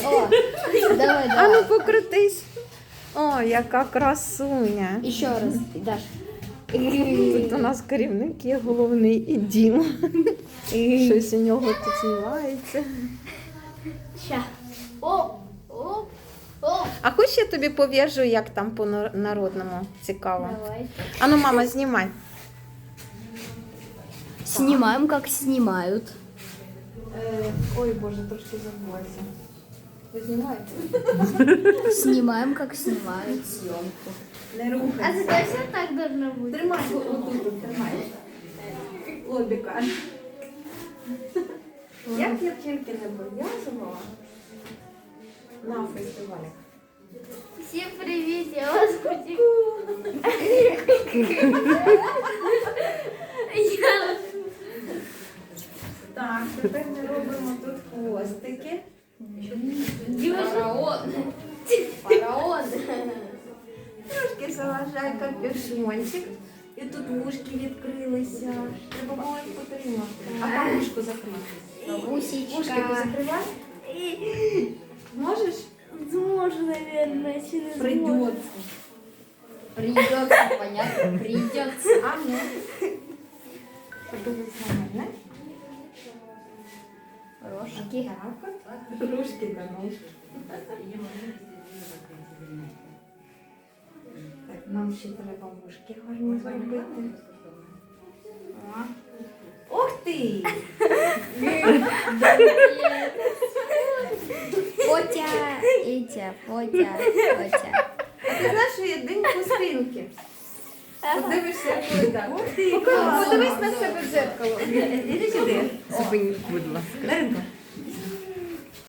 так. О, давай, А ну покрутись. О, яка красуня. Еще раз, Даш. Тут у нас керівник є головний і Діма. Щось у нього тут знімається. Ща. Оп, оп, оп. А хоч я тобі пов'яжу, як там по народному цікаво. Давай. А ну, мама, знімай. Снимаем, как снимают. Ой, Боже, трошки забулася. Ви знімаєте? Снимаем, как снимают съемку. Не рухай. А это точно так должно быть? Тримай отут, тримай. Лобіка. Як я тільки не пов'язувала на фестивалях. Всем привет, я вас хочу. Я- Так, тепер ми робимо тут хвостики. Фараон. Фараон. Трошки заважає капюшончик. І тут вушки відкрилися. Треба було їх потримати. А там вушку закрити. Вушки Гусечка. позакривай. Можеш? Сможешь, наверное, через Придется. Придется, понятно, придется. А ну. Подивись на мене. Рожки. Рушки та ножки. Так, нам ще треба вушки гарні зробити. Ух ти! Фотя, Итя, Фотя, Фотя. А ти знаєш, що є день пустинки? Подивишся, коли так. Подивись на себе в зеркало. Іди сюди. Зупиніть, будь ласка. Даринко,